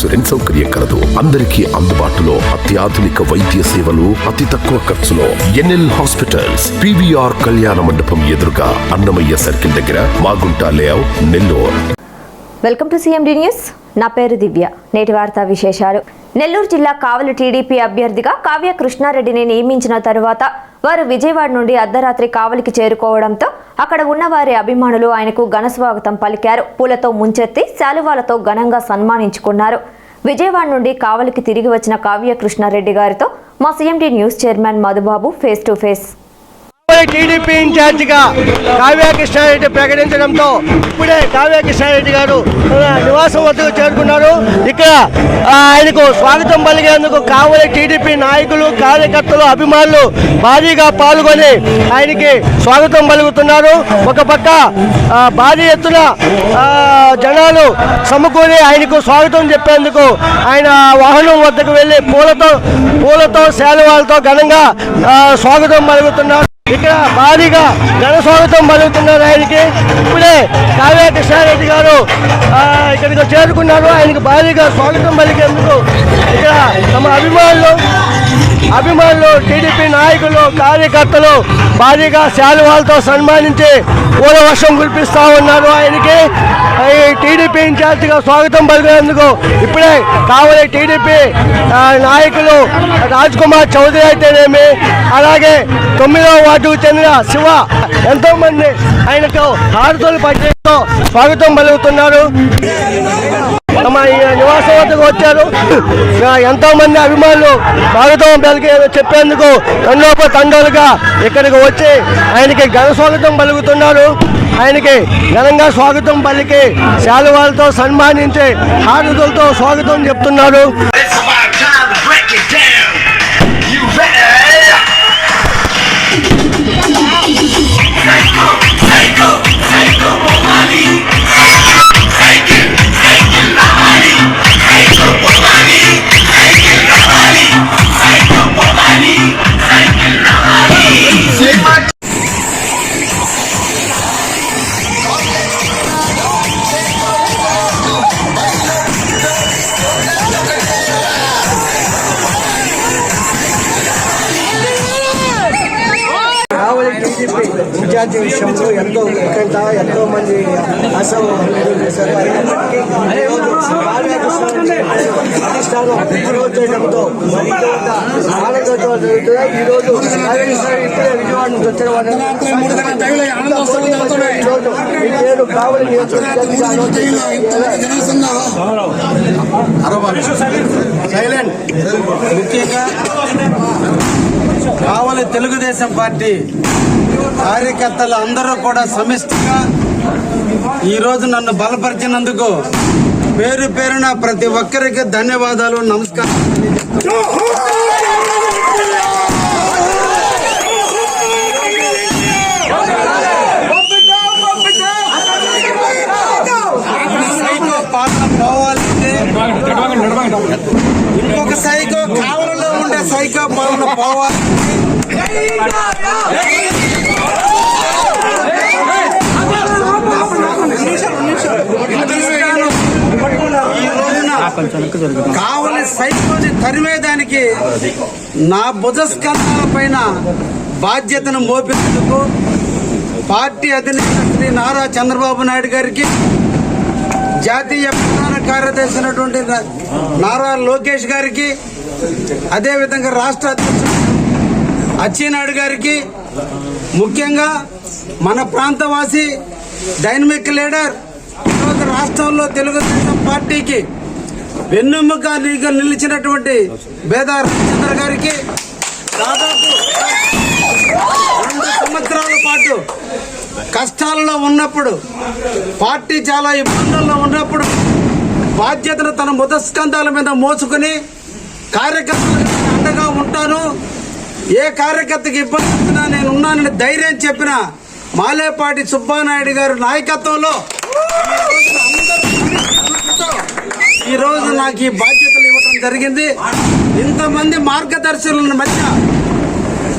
Insurance సౌకర్యం కలదు. అందరికీ అందుబాటులో అత్యాధునిక వైద్య సేవలు అతి తక్కువ ఖర్చులో ఎన్ఎల్ హాస్పిటల్స్ పివిఆర్ కళ్యాణ మండపం ఎదురుగా అన్నమయ్య సర్కిల్ దగ్గర Magunta layout Nellore. Welcome to CMD news. నా పేరు దివ్య. నేటి వార్తా విశేషాలు. నెల్లూరు జిల్లా కావలి టీడీపీ అభ్యర్థిగా కావ్య కృష్ణారెడ్డిని నియమించిన తరువాత వారు విజయవాడ నుండి అర్ధరాత్రి కావలికి చేరుకోవడంతో అక్కడ ఉన్న వారి అభిమానులు ఆయనకు ఘన స్వాగతం పలికారు. పూలతో ముంచెత్తి శాలువాలతో ఘనంగా సన్మానించుకున్నారు. విజయవాడ నుండి కావలికి తిరిగి వచ్చిన కావ్య కృష్ణారెడ్డి గారితో మా CMD news chairman Madhubabu face to face. TDP ఇన్ఛార్జిగా కావ్యకృష్ణారెడ్డి ప్రకటించడంతో ఇప్పుడే కావ్యకృష్ణారెడ్డి గారు నివాసం వద్దకు చేరుకున్నారు. ఇక్కడ ఆయనకు స్వాగతం పలిగేందుకు కావలి టీడీపీ నాయకులు కార్యకర్తలు అభిమానులు భారీగా పాల్గొని ఆయనకి స్వాగతం పలుకుతున్నారు. ఒక పక్క భారీ ఎత్తున ఆ, జనాలు సమకూరి ఆయనకు స్వాగతం చెప్పేందుకు ఆయన వాహనం వద్దకు వెళ్ళి పూలతో పూలతో శాలువాలతో ఘనంగా స్వాగతం పలుకుతున్నారు. ఇక్కడ భారీగా జన స్వాగతం పలుకుతున్నారు ఆయనకి ఇప్పుడే కావ్య కృష్ణారెడ్డి గారు ఆ, ఇక్కడికి చేరుకున్నారు. ఆయనకి భారీగా స్వాగతం పలికేందుకు ఇక్కడ తమ అభిమానులు అభిమానులు టీడీపీ నాయకులు కార్యకర్తలు భారీగా శాలువాలతో సన్మానించి పూల వర్షం కురిపిస్తూ ఉన్నారు ఆయనకి. టీడీపీ స్వాగతం పలికినందుకు ఇప్పుడే కావలి టీడీపీ నాయకులు రాజ్ కుమార్ చౌదరి అయితేనేమి అలాగే తొమ్మిదవ వార్డుకు చెందిన శివ ఎంతో మంది ఆయనతో హారతులు పట్టడంతో స్వాగతం పలుకుతున్నారు. తమ ఈ నివాసం వద్దకు వచ్చారు. ఆ, ఎంతో మంది అభిమానులు స్వాగతం పలికి చెప్పేందుకు తండోప తండోలుగా ఇక్కడికి వచ్చి ఆయనకి ఘన స్వాగతం పలుకుతున్నారు. ఆయనకి ఘనంగా స్వాగతం పలికి శాలువాలతో సన్మానించి హారతులతో స్వాగతం చెప్తున్నారు. ఎంతో ఎంతో మంది అసలు అధిష్టానం చేయడంతో ఆనందంతో జరుగుతుంది ఈ రోజు ఇప్పుడే విజయవాడ నుంచి వచ్చిన నేను కావలి సైలెంట్ ముఖ్యంగా కావలి తెలుగుదేశం పార్టీ కార్యకర్తలు అందరూ కూడా సమిష్టిగా ఈరోజు నన్ను బలపరిచినందుకు పేరు పేరున ప్రతి ఒక్కరికి ధన్యవాదాలు నమస్కారం. కావలి సైకోని తరిమేదానికి నా భుజస్కంధాల పైన బాధ్యతను మోపించేందుకు పార్టీ అధినేత శ్రీ నారా చంద్రబాబు నాయుడు గారికి జాతీయ ప్రధాన కార్యదర్శి అయినటువంటి నారా లోకేష్ గారికి అదేవిధంగా రాష్ట్ర అధ్యక్షుడు అచ్చెన్నాయుడు గారికి ముఖ్యంగా మన ప్రాంతవాసి డైనమిక్ లీడర్ ఈరోజు రాష్ట్రంలో తెలుగుదేశం పార్టీకి వెన్నెముక నిలిచినటువంటి బేదా రామచంద్ర గారికి దాదాపు రెండు సంవత్సరాల పాటు కష్టాలలో ఉన్నప్పుడు పార్టీ చాలా ఇబ్బందుల్లో ఉన్నప్పుడు బాధ్యతను తన ముదస్కంధాల మీద మోసుకుని కార్యకర్తలకు అండగా ఉంటాను. ఏ కార్యకర్తకి ఇబ్బంది వచ్చినా నేను ఉన్నానని ధైర్యం చెప్పిన మాలేపాటి సుబ్బానాయుడు గారి నాయకత్వంలో ఈరోజు నాకు ఈ బాధ్యతలు ఇవ్వడం జరిగింది. ఇంతమంది మార్గదర్శకుల మధ్య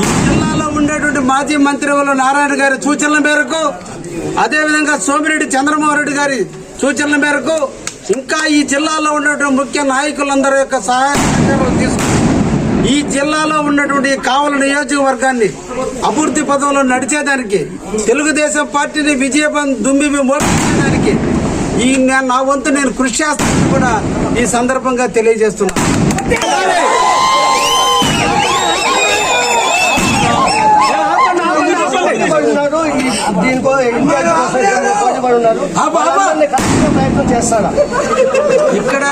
ఈ జిల్లాలో ఉండేటువంటి మాజీ మంత్రివుల నారాయణ గారి సూచనల మేరకు అదేవిధంగా సోమిరెడ్డి చంద్రమోహన్ రెడ్డి గారి సూచనల మేరకు ఇంకా ఈ జిల్లాలో ఉన్నటువంటి ముఖ్య నాయకులందరి యొక్క సహాయ తీసుకున్నారు తీసుకుని ఈ జిల్లాలో ఉన్నటువంటి కావల నియోజకవర్గాన్ని అభివృద్ధి పదంలో నడిచేదానికి తెలుగుదేశం పార్టీని విజయపం దుమ్మి మోపించేదానికి ఈ నా- నా వంతు నేను కృషి చేస్తానని కూడా ఈ సందర్భంగా తెలియజేస్తున్నాను ఇక్కడ పోటీపడి ఉన్నారు వాళ్ళందరినీ కలిసే ప్రయత్నం చేస్తాడా ఇక్కడ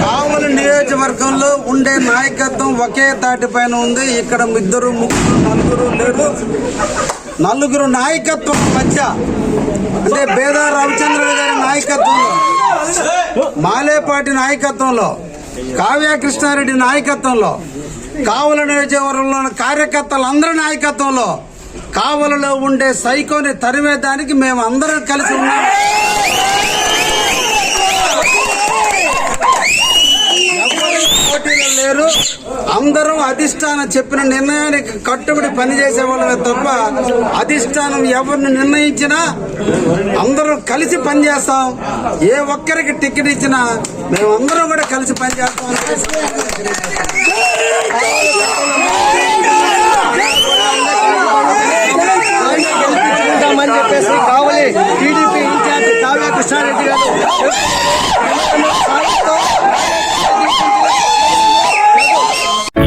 కావలి నియోజకవర్గంలో ఉండే నాయకత్వం ఒకే తాటి పైన ఉంది. ఇక్కడ ఇద్దరు ముగ్గురు నలుగురు లేరు. నలుగురు నాయకత్వం మధ్య అంటే బేద రామచంద్ర గారి నాయకత్వంలో మాలేపాటి నాయకత్వంలో కావ్య కృష్ణారెడ్డి నాయకత్వంలో కావల నియోజకవర్గంలో కార్యకర్తలందరి నాయకత్వంలో కావలలో ఉండే సైకోని తరిమేదానికి మేము అందరం కలిసి ఉన్నాము పోటీలో లేరు. అందరం అధిష్టానం చెప్పిన నిర్ణయానికి కట్టుబడి పనిచేసే వాళ్ళమే తప్ప అధిష్టానం ఎవరిని నిర్ణయించినా అందరం కలిసి పనిచేస్తాం. ఏ ఒక్కరికి టికెట్ ఇచ్చినా మేమందరం కూడా కలిసి పనిచేస్తాం అని గెలిపించుకుంటామని చెప్పేసి Kavali TDP in charge Kavya Krishna Reddy గారు